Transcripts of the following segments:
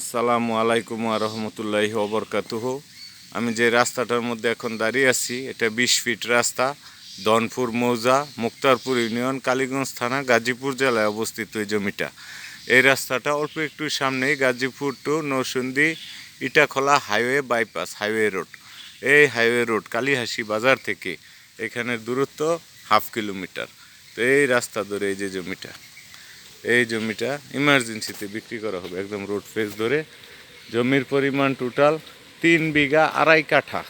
আসসালামু আলাইকুম রহমতুল্লাহি ওবরকাতুহ আমি যে রাস্তাটার মধ্যে এখন দাঁড়িয়ে আছি, এটা বিশ ফিট রাস্তা দনপুর মৌজা, মুক্তারপুর ইউনিয়ন, কালীগঞ্জ থানা, গাজীপুর জেলায় অবস্থিত এই জমিটা। এই রাস্তাটা অল্প একটু সামনেই Gazipur to Nousondi Itakhola highway bypass, highway road. এই হাইওয়ে রোড কালীহাসি বাজার থেকে এখানে দূরত্ব হাফ কিলোমিটার। তো এই রাস্তা ধরে এই যে জমিটা। এই জমিটা ইমার্জেন্সিতে বিক্রি করা হবে, একদম রোড ফেস ধরে। জমির পরিমাণ টোটাল তিন বিঘা আড়াই কাঠা।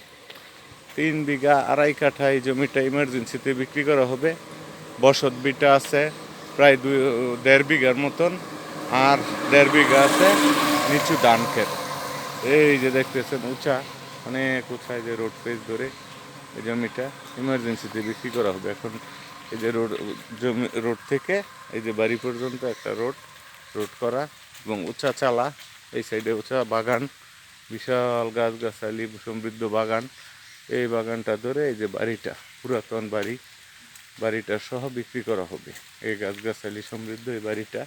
তিন বিঘা আড়াই কাঠা এই জমিটা ইমার্জেন্সিতে বিক্রি করা হবে। বসত বিটা আছে, প্রায় দুই, দেড় বিঘার মতন। আর দেড় বিঘা আছে নিচু ধান ক্ষেত। এই যে দেখতেছেন উঁচা, অনেক উঁচায় যে রোড ফেস ধরে এই জমিটা ইমার্জেন্সিতে বিক্রি করা হবে। এখন এই যে রোড, জমি, রোড থেকে এই যে বাড়ি পর্যন্ত একটা রোড রোড করা এবং উঁচা চালা, এই সাইডে উঁচা বাগান, বিশাল গাছগাছালি, সমৃদ্ধ বাগান। এই বাগানটা ধরে এই যে বাড়িটা, পুরাতন বাড়ি, বাড়িটা সহ বিক্রি করা হবে। এই গাছগাছালি সমৃদ্ধ এই বাড়িটা।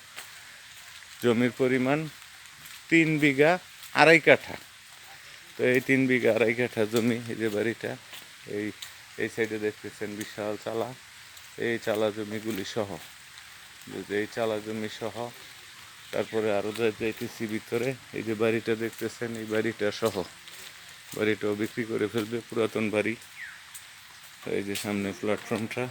জমির পরিমাণ তিন বিঘা আড়াই কাঠা। তো এই তিন বিঘা আড়াই কাঠা জমি এই যে বাড়িটা, এই এই সাইডে দেখতেছেন বিশাল চালা। এই চালা জমিগুলি সহ। এই চালা জমি সহ, তারপরে আরও যাইতেছি ভিতরে, এই যে বাড়িটা দেখতেছেন, এই বাড়িটা সহ। বাড়িটাও বিক্রি করে ফেলবে, পুরাতন বাড়ি। এই যে সামনে প্ল্যাটফর্মটা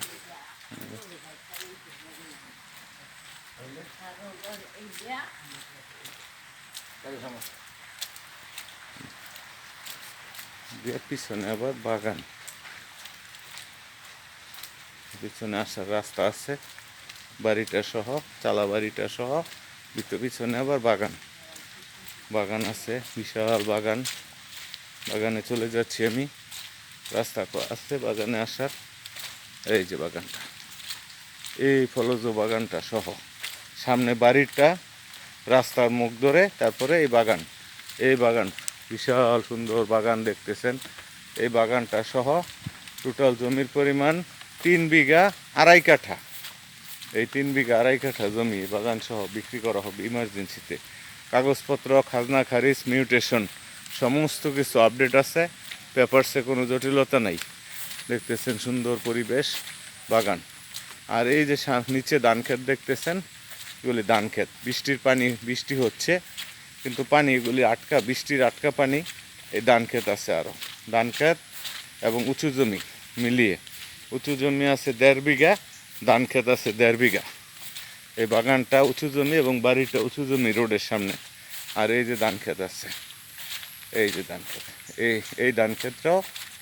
পিছনে আবার বাগান। পিছনে আসার রাস্তা আছে, বাড়িটা সহ, চালা বাড়িটা সহ, ভিতর পিছনে আবার বাগান। বাগান আছে, বিশাল বাগান। বাগানে চলে যাচ্ছি আমি। রাস্তা আছে বাগানে আসার। এই যে বাগানটা। এই ফলজ বাগানটা সহ। সামনে বাড়িটা, রাস্তার মুখ ধরে, তারপরে এই বাগান। এই বাগান, বিশাল সুন্দর বাগান দেখতেছেন। এই বাগানটা সহ টোটাল জমির পরিমাণ তিন বিঘা আড়াই কাঠা। এই তিন বিঘা আড়াই কাঠা জমি বাগান সহ বিক্রি করা হবে ইমার্জেন্সিতে। কাগজপত্র, খাজনা, খারিজ, মিউটেশন, সমস্ত কিছু আপডেট আছে। পেপারসে কোনো জটিলতা নাই। দেখতেছেন সুন্দর পরিবেশ বাগান। আর এই যে নিচে ধান ক্ষেত দেখতেছেন, এগুলি ধান ক্ষেত। বৃষ্টির পানি, বৃষ্টি হচ্ছে, কিন্তু পানি এগুলি আটকা, বৃষ্টির আটকা পানি এই ধান ক্ষেত আছে আরও ধান ক্ষেত এবং উঁচু জমি মিলিয়ে। উঁচু জমি আছে দেড় বিঘা, ধান ক্ষেত আছে দেড় বিঘা। এই বাগানটা উঁচু জমি এবং বাড়িটা উঁচু জমি রোডের সামনে। আর এই যে ধান ক্ষেত আছে, এই যে ধান ক্ষেত, এই এই ধান ক্ষেতটাও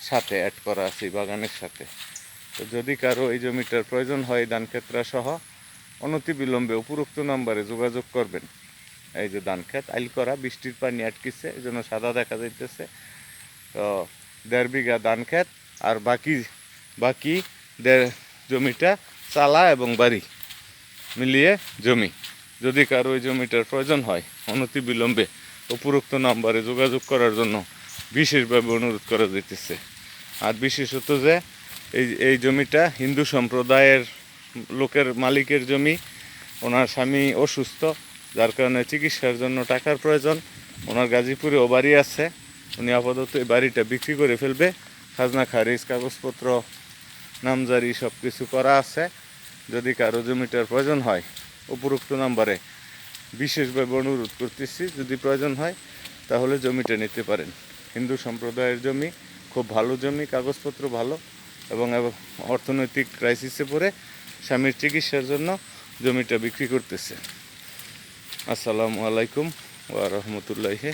সাথে অ্যাড করা আছে বাগানের সাথে। তো যদি কারও এই জমিটার প্রয়োজন হয় এই ধান ক্ষেত্রা সহ, অনতিবিলম্বে উপরোক্ত নম্বরে যোগাযোগ করবেন। এই যে ধান ক্ষেত, আইল করা, বৃষ্টির পানি আটকিছে, এই জন্য সাদা দেখা যাইতেছে। তো দেড় বিঘা ধান ক্ষেত, আর বাকি বাকি দেড় জমিটা চালা এবং বাড়ি মিলিয়ে জমি। যদি কারও ওই জমিটার প্রয়োজন হয় অনতি বিলম্বে উপরোক্ত নাম্বারে যোগাযোগ করার জন্য বিশেষভাবে অনুরোধ করা যাইতেছে। আর বিশেষত যে এই এই জমিটা হিন্দু সম্প্রদায়ের লোকের মালিকের জমি, ওনার স্বামী অসুস্থ, যার কারণে চিকিৎসার জন্য টাকার প্রয়োজন, ওনার গাজীপুরে ও বাড়ি আছে, উনি আপাতত এই বাড়িটা বিক্রি করে ফেলবে। খাজনা, খারিজ, কাগজপত্র নামজারি সব কিছু করা আছে। যদি কারও জমিটার প্রয়োজন হয়, উপরোক্ত নাম্বারে বিশেষভাবে অনুরোধ করতেছি, যদি প্রয়োজন হয়, তাহলে জমিটা নিতে পারেন। হিন্দু সম্প্রদায়ের জমি, খুব ভালো জমি, কাগজপত্র ভালো, এবং অর্থনৈতিক ক্রাইসিসে পড়ে স্বামীর চিকিৎসার জন্য জমিটা বিক্রি করতেছে। আসসালামু আলাইকুম ওয়া রহমতুল্লাহি